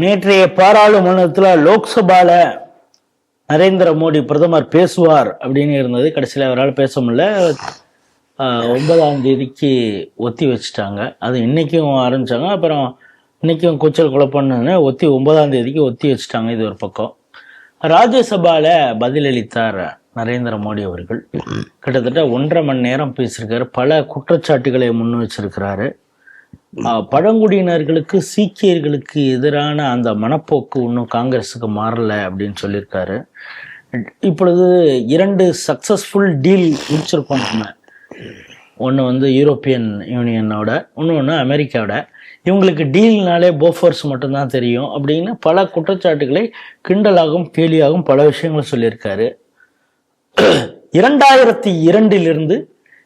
நேற்றைய பாராளுமன்றத்தில் லோக்சபால நரேந்திர மோடி பிரதமர் பேசுவார் அப்படின்னு இருந்தது. கடைசியில் அவரால் பேச முடியல. ஒன்பதாம் தேதிக்கு ஒத்தி வச்சுட்டாங்க. அது இன்றைக்கும் ஆரம்பித்தாங்க அப்புறம் இன்றைக்கும் கூச்சல் குழப்பம்னு ஒத்தி ஒன்பதாம் தேதிக்கு ஒத்தி வச்சுட்டாங்க இது ஒரு பக்கம். ராஜ்யசபாவில் பதிலளித்தார் நரேந்திர மோடி அவர்கள். கிட்டத்தட்ட ஒன்றரை மணி நேரம் பேசியிருக்காரு. பல குற்றச்சாட்டுகளை முன் வச்சிருக்கிறாரு. பழங்குடியினர்களுக்கு சீக்கியர்களுக்கு எதிரான அந்த மனப்போக்கு இன்னும் காங்கிரஸுக்கு மாறலை அப்படின்னு சொல்லியிருக்காரு. இப்பொழுது இரண்டு சக்சஸ்ஃபுல் டீல் முடிச்சிருக்கோம் நம்ம. ஒன்று வந்து யூரோப்பியன் யூனியனோட இன்னொன்று அமெரிக்காவோட இவங்களுக்கு டீல்னாலே போஃபோர்ஸ் மட்டும்தான் தெரியும் அப்படின்னு பல குற்றச்சாட்டுகளை கிண்டலாகவும் கேலியாகவும் பல விஷயங்கள் சொல்லியிருக்காரு. இரண்டாயிரத்தி இரண்டிலிருந்து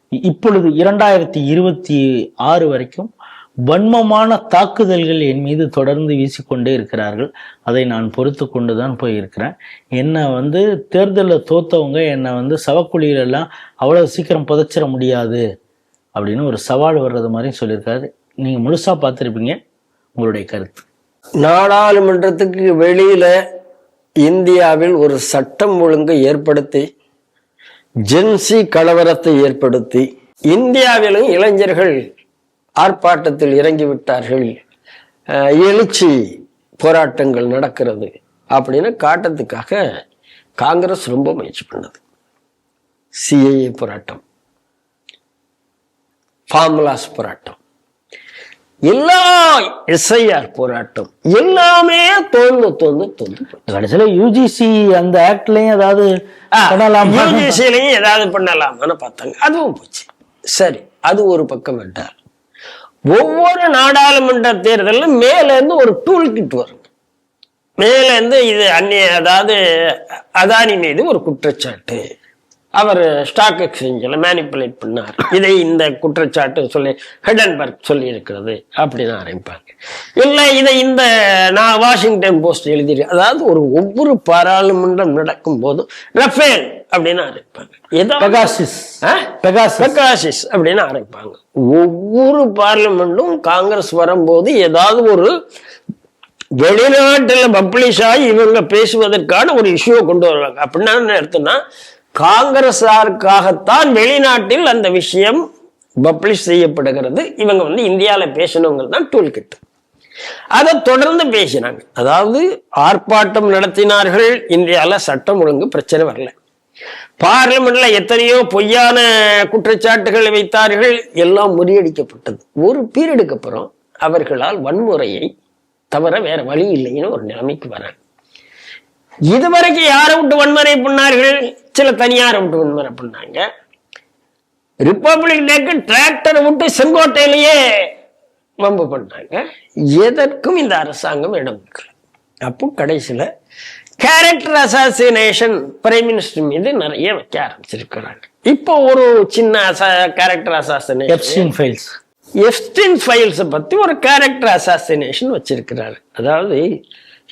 இப்பொழுது இரண்டாயிரத்தி இருபத்தி ஆறு வரைக்கும் வன்மமான தாக்குதல்கள் என் மீது தொடர்ந்து வீசிக்கொண்டே இருக்கிறார்கள். அதை நான் பொறுத்து கொண்டு தான் போயிருக்கிறேன். என்னை வந்து தேர்தலில் தோத்தவங்க என்னை வந்து சவக்குழியிலெல்லாம் அவ்வளோ சீக்கிரம் புதைச்சிட முடியாது அப்படின்னு ஒரு சவால் வர்றது மாதிரி சொல்லியிருக்காரு. நீங்கள் முழுசாக பார்த்துருப்பீங்க உங்களுடைய கருத்து. நாடாளுமன்றத்துக்கு வெளியில் இந்தியாவில் ஒரு சட்டம் ஒழுங்கை ஏற்படுத்தி ஜென்சி கலவரத்தை ஏற்படுத்தி இந்தியாவிலும் இளைஞர்கள் ஆர்ப்பாட்டத்தில் இறங்கி விட்டார்கள் அஹ், எழுச்சி போராட்டங்கள் நடக்கிறது அப்படின்னு காட்டுறதுக்காக காங்கிரஸ் ரொம்ப முயற்சி பண்ணது. சிஏஏ போராட்டம் ஃபார்முலாஸ் போராட்டம் எல்லா எஸ்ஐஆர் போராட்டம் எல்லாமே தோந்து தோந்து தோந்து. கடைசியில் யூஜிசி அந்த ஆக்ட்லேயும் ஏதாவது பண்ணலாமா. UGC லயும் ஏதாவது பண்ணலாமான்னு பார்த்தாங்க. அதுவும் போச்சு. சரி அது ஒரு பக்கம் விட்டார். ஒவ்வொரு நாடாளுமன்ற தேர்தலிலும் மேலேருந்து ஒரு டூல் கிட் வரும். மேலேருந்து இது அந்நிய அதாவது அதானி மீது ஒரு குற்றச்சாட்டு. அவர் ஸ்டாக் எக்ஸ்சேஞ்சில் மேனிப்புலேட் பண்ணார். இதை இந்த குற்றச்சாட்டு சொல்லி ஹெடன்பர்க் சொல்லி இருக்கிறது அப்படின்னு ஆரம்பிப்பாங்க. இல்லை இதை இந்த நான் வாஷிங்டன் போஸ்ட் எழுதி அதாவது ஒரு ஒவ்வொரு பாராளுமன்றம் நடக்கும் போதும் ரஃபேல் அப்படின்னு ஆரம்பிப்பாங்க. பெகாசிஸ்? பெகாசிஸ் அப்படின்னு ஆரம்பிப்பாங்க. ஒவ்வொரு பார்லிமெண்ட்டும் காங்கிரஸ் வரும்போது ஏதாவது ஒரு வெளிநாட்டுல பப்ளிஷ் ஆகி இவங்க பேசுவதற்கான ஒரு இஷ்யூ கொண்டு வருவாங்க. அப்படின்னா என்ன அர்த்தம்னா காங்கிரஸாருக்காகத்தான் வெளிநாட்டில் அந்த விஷயம் பப்ளிஷ் செய்யப்படுகிறது. இவங்க வந்து இந்தியாவில் பேசணுங்கிறது தான் டூல் கிட் அதை தொடர்ந்து பேசினாங்க. அதாவது ஆர்ப்பாட்டம் நடத்தினார்கள். இந்தியாவில் சட்டம் ஒழுங்கு பிரச்சனை வரல. பார்லிமெண்ட்ல எத்தனையோ பொய்யான குற்றச்சாட்டுகளை வைத்தார்கள். எல்லாம் முறியடிக்கப்பட்டது. ஒரு பீரியடுக்கு அப்புறம் அவர்களால் வன்முறையை தவிர வேற வழி இல்லைன்னு ஒரு நிலைமைக்கு வராங்க. இதுவரைக்கும் யாரை விட்டு வன்முறை பண்ணார்கள்? சில தனியாரை விட்டு வன்முறை பண்ணாங்க. ரிப்பப்ளிக் டேக்கு டிராக்டரை விட்டு செங்கோட்டையிலேயே வம்பு பண்ணாங்க. எதற்கும் இந்த அரசாங்கம் இடம் அப்போ கடைசியில கேரக்டர் அசாசினேஷன் பிரைம் மினிஸ்டர் மீது நிறைய வைக்க ஆரம்பிச்சிருக்கிறாங்க. இப்போ ஒரு சின்ன character assassination files Epstein files பத்தி ஒரு கேரக்டர் அசாசினேஷன் வச்சிருக்கிறாரு. அதாவது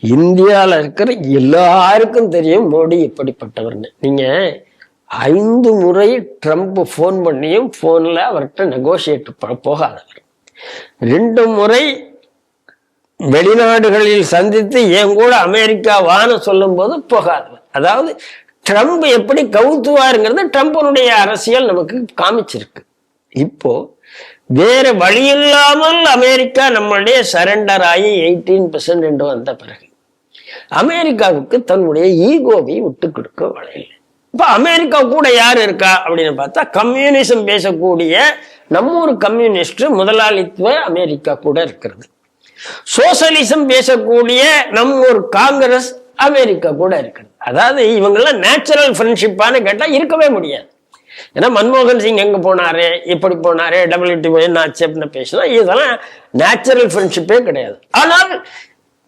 இந்தியாவில் இருக்கிற எல்லாருக்கும் தெரியும் மோடி எப்படிப்பட்டவர்னு நீங்கள் ஐந்து முறை ட்ரம்ப் ஃபோன் பண்ணியும் ஃபோனில் அவர்கிட்ட நெகோசியேட் போகாதவர். ரெண்டு முறை வெளிநாடுகளில் சந்தித்து என் கூட அமெரிக்கா வான்னு சொல்லும் போது போகாதவர். அதாவது ட்ரம்ப் எப்படி கவுத்துவாருங்கிறது ட்ரம்ப்னுடைய அரசியல் நமக்கு காமிச்சிருக்கு. இப்போ வேற வழி இல்லாமல் அமெரிக்கா நம்மளுடைய சரண்டர் ஆகி எயிட்டீன் பெர்சன்ட் என்று வந்த பிறகு அமெரிக்காவுக்கு தன்னுடைய ஈகோவை விட்டு கொடுக்க வழியில்லை இப்ப அமெரிக்கா கூட யார் இருக்கா அப்படின்னு பார்த்தா கம்யூனிசம் பேசக்கூடிய நம்ம ஒரு கம்யூனிஸ்ட் முதலாளித்துவ அமெரிக்கா கூட இருக்கிறது. சோசலிசம் பேசக்கூடிய நம்ம ஒரு காங்கிரஸ் அமெரிக்கா கூட இருக்கிறது. அதாவது இவங்கெல்லாம் நேச்சுரல் ஃப்ரெண்ட்ஷிப்பான்னு கேட்டா இருக்கவே முடியாது. ஏன்னா மன்மோகன் சிங் எங்க போனாரு எப்படி போனாரு டபிள்யூடி என்ன ஆச்சு அப்படின்னு பேசினா இதெல்லாம் நேச்சுரல் ஃப்ரெண்ட்ஷிப்பே கிடையாது. ஆனால்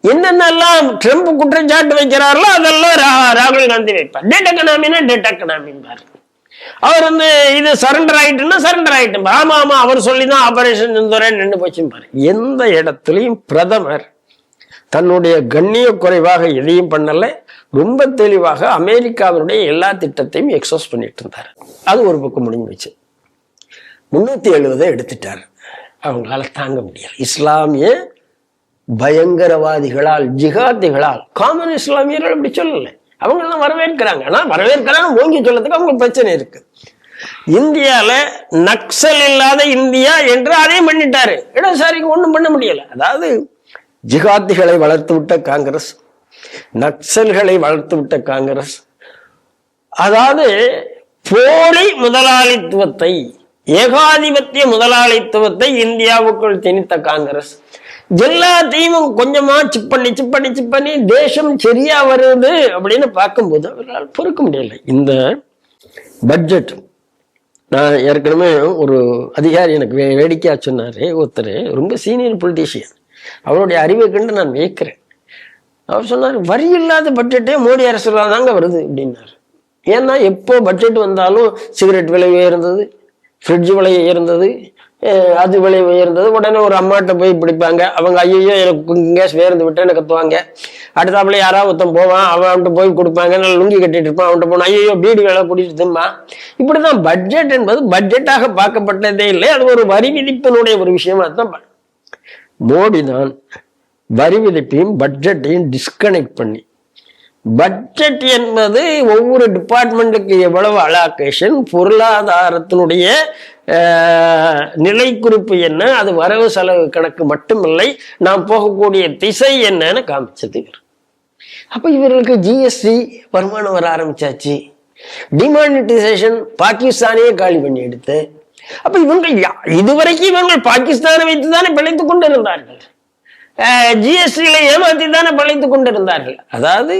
என்னென்னலாம் ட்ரம்ப் குற்றச்சாட்டு வைக்கிறார்களோ அதெல்லாம் ரா- ராகுல் காந்தி வைப்பார். டேட் எக்கனாமினா டேட் எக்கனாமிம்பார் அவர் வந்து இது சரண்டர் ஆயிட்டுன்னா சரண்டர் ஆயிட்டு ஆமா ஆமா அவர் சொல்லி தான் ஆபரேஷன் செந்தூரன் நின்று போச்சுப்பாரு எந்த இடத்துலையும் பிரதமர் தன்னுடைய கண்ணிய குறைவாக எதையும் பண்ணலை. ரொம்ப தெளிவாக அமெரிக்காவினுடைய எல்லா திட்டத்தையும் எக்ஸோஸ் பண்ணிட்டு இருந்தார். அது ஒரு பக்கம் முடிஞ்சு போச்சு முன்னூத்தி எழுபதை எடுத்துட்டார். அவங்களால தாங்க முடியல. இஸ்லாமிய பயங்கரவாதிகளால் ஜிகாதிகளால் காமன் இஸ்லாமியர்கள் அப்படி சொல்லல. அவங்க எல்லாம் வரவேற்கிறாங்க. ஆனா வரவேற்கிறாங்க ஓங்கி சொல்லதுக்கு அவங்களுக்கு பிரச்சனை இருக்கு. இந்தியால நக்சல் இல்லாத இந்தியா என்று அதையும் பண்ணிட்டாரு. இடதுசாரிக்கு ஒண்ணும் பண்ண முடியல. அதாவது ஜிகாதிகளை வளர்த்து விட்ட காங்கிரஸ் நக்சல்களை வளர்த்து விட்ட காங்கிரஸ் அதாவது போலி முதலாளித்துவத்தை ஏகாதிபத்திய முதலாளித்துவத்தை இந்தியாவுக்குள் திணித்த காங்கிரஸ் எல்லாத்தையும் கொஞ்சமா சிப் பண்ணி சிப் பண்ணி சிப் பண்ணி தேசம் சரியா வருது அப்படின்னு பார்க்கும்போது அவர்களால் பொறுக்க முடியல இந்த பட்ஜெட் நான் ஏற்கனவே ஒரு அதிகாரி எனக்கு வே- வேடிக்கையா சொன்னாரு. ஒருத்தர் ரொம்ப சீனியர் பொலிட்டீஷியன் அவருடைய அறிவை கண்டு நான் வியக்கிறேன். அவர் சொன்னார் வரி இல்லாத பட்ஜெட்டே மோடி அரசுல தாங்க வருது அப்படின்னார். ஏன்னா எப்போ பட்ஜெட் வந்தாலும் சிகரெட் விலை உயர்ந்தது ஃப்ரிட்ஜ் விலை உயர்ந்தது அது விலை உயர்ந்தது. உடனே ஒரு அம்மாட்ட போய் பிடிப்பாங்க. அவங்க ஐயோ எனக்கு கேஸ் வேர்ந்து விட்டு எனக்கு கத்துவாங்க? அடுத்தாப்புல யாராவது ஒருத்தன் போவான். அவன்கிட்ட போய் கொடுப்பாங்க. நல்லா லுங்கி கட்டிட்டு இருப்பான். அவன்கிட்ட போனான் ஐயோ பீடி வேலை குடிச்சிட்டு திம்மா. இப்படிதான் பட்ஜெட் என்பது பட்ஜெட்டாக பார்க்கப்பட்டதே இல்லை. அது ஒரு வரி விதிப்பினுடைய ஒரு விஷயமா தான் மோடி தான் வரி விதிப்பையும் பட்ஜெட்டையும் டிஸ்கனெக்ட் பண்ணி பட்ஜெட் என்பது ஒவ்வொரு டிபார்ட்மெண்ட்டுக்கு எவ்வளவு அலாகேஷன் பொருளாதாரத்தினுடைய நிலை குறிப்பு என்ன அது வரவு செலவு கணக்கு மட்டுமில்லை நாம் போகக்கூடிய திசை என்னன்னு காமிச்சது அப்போ இவர்களுக்கு ஜிஎஸ்டி வருமானம் வர ஆரம்பிச்சாச்சு. டிமானிட்டைசேஷன் பாகிஸ்தானையே காலி பண்ணி எடுத்து அப்போ இவங்க யா- இதுவரைக்கும் இவங்க பாகிஸ்தானை வைத்து தானே கொண்டு கொண்டிருந்தார்கள். ஜிஎஸ்டியில ஏமாத்தி தானே பழைத்து கொண்டிருந்தார்கள். அதாவது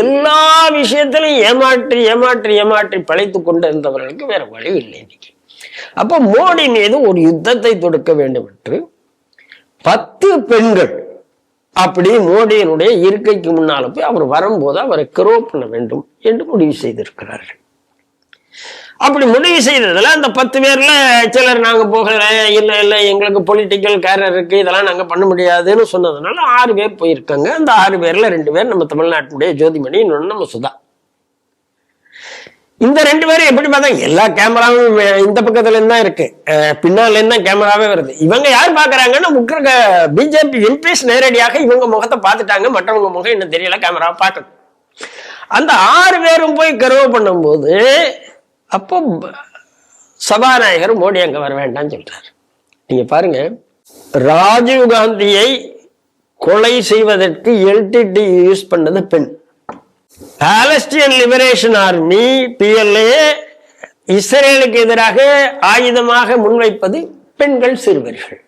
எல்லா விஷயத்திலும் ஏமாற்றி ஏமாற்றி ஏமாற்றி பழைத்து கொண்டிருந்தவர்களுக்கு வேற வழி இல்லை இன்னைக்கு. அப்ப மோடி மீது ஒரு யுத்தத்தை தொடுக்க வேண்டும் என்று பத்து பெண்கள் அப்படி மோடியினுடைய இருக்கைக்கு முன்னால போய் அவர் வரும்போது அவரை கிரோ பண்ண வேண்டும் என்று முடிவு செய்திருக்கிறார்கள். அப்படி முடிவு செய்ததுல அந்த பத்து பேர்ல சிலர் நாங்க போகல இல்ல இல்ல எங்களுக்கு பொலிட்டிக்கல் கேரியர் இருக்கு இதெல்லாம் நாங்க பண்ண முடியாதுன்னு சொன்னதுனால ஆறு பேர் போயிருக்காங்க. அந்த ஆறு பேர்ல ரெண்டு பேர் நம்ம தமிழ்நாட்டினுடைய ஜோதிமணி இன்னொன்னு நம்ம சுதா. இந்த ரெண்டு பேரும் எப்படி பார்த்தா எல்லா கேமராவும் இந்த பக்கத்துல இருந்தா தான் இருக்கு. பின்னால இருந்தா தான் கேமராவே வருது. இவங்க யார் பாக்குறாங்கன்னா உட்கிற பிஜேபி எம்பிஸ் நேரடியாக இவங்க முகத்தை பார்த்துட்டாங்க. மற்றவங்க முகம் இன்னும் தெரியல கேமரா பார்க்கணும் அந்த ஆறு பேரும் போய் கருவ பண்ணும்போது அப்போ சபாநாயகர் மோடி அங்க வர வேண்டாம்னு சொல்றாரு. நீங்க பாருங்க ராஜீவ் காந்தியை கொலை செய்வதற்கு எல்டிடி யூஸ் பண்ணது பெண். பாலஸ்டீன் லிபரேஷன் ஆர்மி பிஎல்ஏ இஸ்ரேலுக்கு எதிராக ஆயுதமாக முன்வைப்பது பெண்கள் சிறுவர்கள்.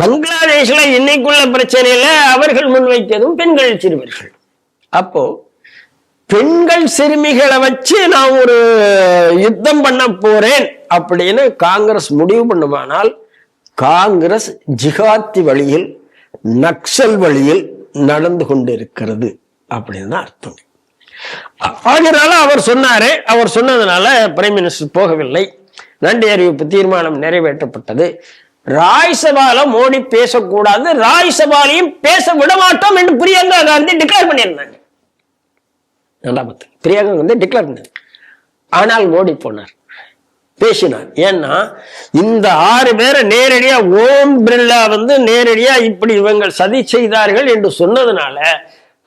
பங்களாதேஷ்ல இன்னைக்குள்ள பிரச்சனையில அவர்கள் முன்வைத்ததும் பெண்கள் சிறுவர்கள். அப்போ பெண்கள் சிறுமிகளை வச்சு நான் ஒரு யுத்தம் பண்ண போறேன் அப்படின்னு காங்கிரஸ் முடிவு பண்ணுமானால் காங்கிரஸ் ஜிகாத்தி வழியில் நக்சல் வழியில் நடந்து கொண்டிருக்கிறது அப்படின்னு தான் அர்த்தம். ஆகினால அவர் சொன்னாரு. அவர் சொன்னதுனால பிரைம் மினிஸ்டர் போகவில்லை. நன்றி அறிவிப்பு தீர்மானம் நிறைவேற்றப்பட்டது. ராய்சபால மோடி பேசக்கூடாது. ராய்சபாலையும் பேச விட மாட்டோம் என்று பிரியங்கா காந்தி டிக்ளேர் பண்ணியிருந்தாங்க. ரெண்டாமத்து பிரியங்கா வந்து டிக்ளேர் பண்ணார். ஆனால் ஓடி போனார். பேசினார். ஏன்னா இந்த ஆறு பேரை நேரடியா ஓம் பிர்லா வந்து நேரடியா இப்படி இவங்க சதி செய்தார்கள் என்று சொன்னதுனால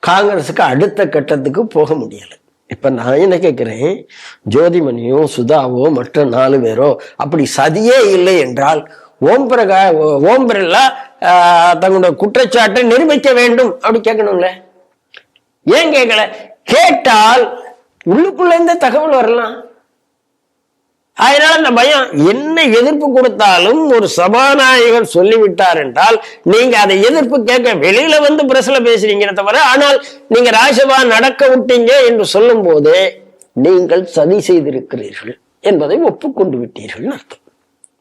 காங்கிரஸுக்கு அடுத்த கட்டத்துக்கு போக முடியலை. இப்போ நான் என்ன கேட்குறேன்? ஜோதிமணியோ சுதாவோ மற்ற நாலு பேரோ அப்படி சதியே இல்லை என்றால் ஓம் பிரகா ஓம் பிர்லா தங்களுடைய குற்றச்சாட்டை நிரூபிக்க வேண்டும். அப்படி கேட்கணும்ல. ஏன் கேட்கல? கேட்டால் உள்ளுக்குள்ள இருந்து தகவல் வரலாம். அதனால அந்த பயம் என்ன எதிர்ப்பு கொடுத்தாலும் ஒரு சபாநாயகர் சொல்லிவிட்டார் என்றால் நீங்க அதை எதிர்ப்பு கேட்க வெளியில வந்து பிரஸ்ல பேசுறீங்க தவிர ஆனால் நீங்க ராஜ்யசபா நடக்க விட்டீங்க என்று சொல்லும் போது நீங்கள் சதி செய்திருக்கிறீர்கள் என்பதை ஒப்புக்கொண்டு விட்டீர்கள் அர்த்தம்.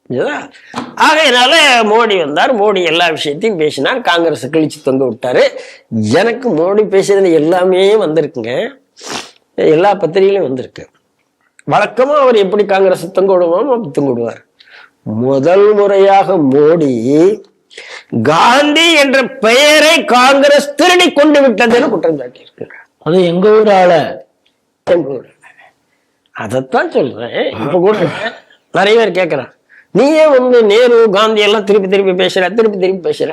ஆகையினால மோடி வந்தார். மோடி எல்லா விஷயத்தையும் பேசினார். காங்கிரஸ் கிழிச்சு தொங்க விட்டாரு. எனக்கு மோடி பேசுறது எல்லாமே வந்திருக்குங்க. எல்லா பத்திரிகையிலும் வந்திருக்கு. வழக்கமா அவர் எப்படி காங்கிரஸ் தொங்க விடுவோம் தொங்க விடுவார். முதல் முறையாக மோடி காந்தி என்ற பெயரை காங்கிரஸ் திருடி கொண்டு விட்டதுன்னு குற்றம் சாட்டியிருக்கிறார். அது எங்க ஊர் ஆள எங்க ஊர்ல. அதைத்தான் சொல்றேன். இப்ப கூட நிறைய பேர் கேட்கறான் நீயே வந்து நேரு காந்தி எல்லாம் திருப்பி திருப்பி பேசுற திருப்பி திருப்பி பேசுற.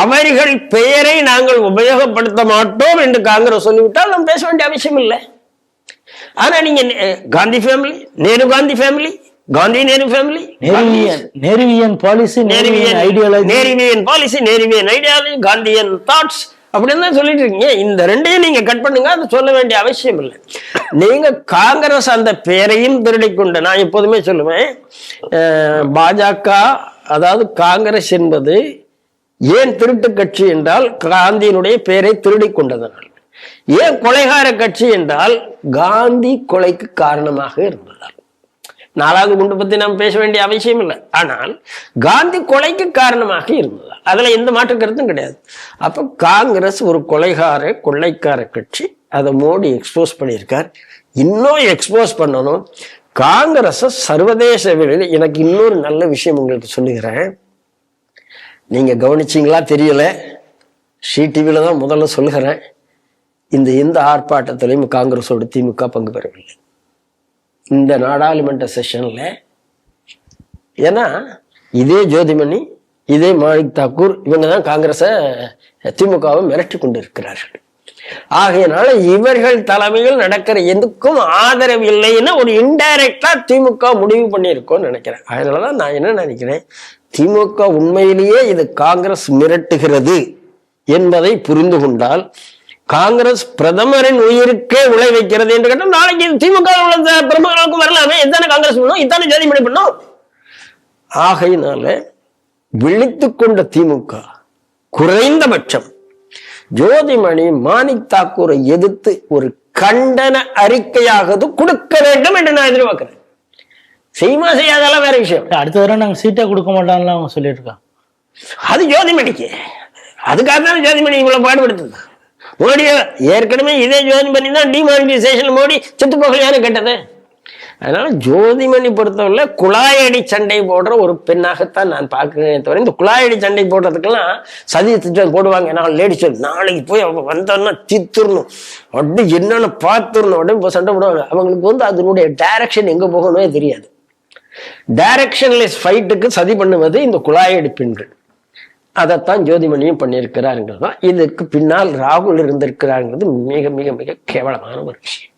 அவர்கள் பெயரை நாங்கள் உபயோகப்படுத்த மாட்டோம் என்று காங்கிரஸ் சொல்லிவிட்டால் நாம் பேச வேண்டிய அவசியம் இல்லை. ஆனா நீங்க Gandhi family Nehru Gandhi family Gandhi Nehru family Nehruvian Nehruvian policy Nehruvian ideology Nehruvian policy Nehruvian ideology Gandhian thoughts அப்படின்னு தான் சொல்லிட்டு இருக்கீங்க. இந்த ரெண்டையும் நீங்க கட் பண்ணுங்க அது சொல்ல வேண்டிய அவசியம் இல்லை. நீங்க காங்கிரஸ் அந்த பெயரையும் திருடி கொண்டு நான் எப்போதுமே சொல்லுவேன் பாஜக அதாவது காங்கிரஸ் என்பது ஏன் திருட்டு கட்சி என்றால் காந்தியினுடைய பெயரை திருடி கொண்டதனால். ஏன் கொலைகார கட்சி என்றால் காந்தி கொலைக்கு காரணமாக இருந்ததால். நாலாவது குண்டு பத்தி நாம் பேச வேண்டிய அவசியம் இல்லை. ஆனால் காந்தி கொலைக்கு காரணமாக இருந்தது அதுல எந்த மாற்று கருத்தும் கிடையாது. அப்ப காங்கிரஸ் ஒரு கொலைகார கொள்ளைக்கார கட்சி அதை மோடி எக்ஸ்போஸ் பண்ணியிருக்கார். இன்னும் எக்ஸ்போஸ் பண்ணணும். காங்கிரஸ் சர்வதேச வெளியில் எனக்கு இன்னொரு நல்ல விஷயம் உங்களுக்கு சொல்லுகிறேன். நீங்க கவனிச்சீங்களா தெரியல? ஸ்ரீ டிவியில தான் முதல்ல சொல்லுகிறேன். இந்த எந்த ஆர்ப்பாட்டத்திலையும் காங்கிரஸோட திமுக பங்கு பெறவில்லை. இந்த நாடாளுமன்ற செஷனில் ஏன்னா இதே ஜோதிமணி இதே மாணிக் தாக்கூர் இவங்க தான் காங்கிரஸை திமுகவை மிரட்டி கொண்டு இருக்கிறார்கள் ஆகையினால இவர்கள் தலைமையில் நடக்கிற எதுக்கும் ஆதரவு இல்லைன்னு ஒரு இன்டைரக்டா திமுக முடிவு பண்ணியிருக்கோம்னு நினைக்கிறேன். அதனாலதான் நான் என்ன நினைக்கிறேன்? திமுக உண்மையிலேயே இது காங்கிரஸ் மிரட்டுகிறது என்பதை புரிந்து கொண்டால் காங்கிரஸ் பிரதமரின் உயிருக்கே உழை வைக்கிறது என்று கேட்டால் நாளைக்கு திமுக உள்ள பிரமுகர்களுக்கும் வரலாமே இதானே காங்கிரஸ் பண்ணும் இதானே ஜோதிமணி பண்ணும் ஆகையினால விழித்துக் கொண்ட திமுக குறைந்தபட்சம் ஜோதிமணி மாணிக் தாக்கூரை எதிர்த்து ஒரு கண்டன அறிக்கையாவது கொடுக்க வேண்டும் என்று நான் எதிர்பார்க்கிறேன். செய்யுமா செய்யாதெல்லாம் வேற விஷயம். அடுத்த தடவை நாங்க சீட்டே கொடுக்க மாட்டோம்லாம் அவங்க சொல்லிட்டு இருக்காங்க அது ஜோதிமணிக்கு. அதுக்காக தான் ஜோதிமணி இவ்வளவு பாடுபடுத்துது. மோடிய ஏற்கனவே இதே ஜோதிமணி தான் டிமானிட்டைசேஷன் மோடி செத்து போகலையான்னு கேட்டது? அதனால ஜோதிமணி பொறுத்தவரை குழாயடி சண்டை போடுற ஒரு பெண்ணாகத்தான் நான் பார்க்கிறேன் தவிர இந்த குழாயடி சண்டை போடுறதுக்கெல்லாம் சதி திட்டம் போடுவாங்க. நான் லேடி சொல் நாளைக்கு போய் அவங்க வந்தோன்னா தித்துடணும் அப்படி என்னென்ன பார்த்துடணும்? உடனே இப்போ சண்டை போடுவாங்க. அவங்களுக்கு வந்து அதனுடைய டைரக்ஷன் எங்கே போகணுமே தெரியாது. டைரக்ஷன்லெஸ் ஃபைட்டுக்கு சதி பண்ணுவது இந்த குழாயடி பெண்கள். அதைத்தான் ஜோதிமணியும் பண்ணியிருக்கிறாருங்கிறது தான் இதுக்கு பின்னால் ராகுல் இருந்திருக்கிறாருங்கிறது மிக மிக மிக கேவலமான ஒரு விஷயம்.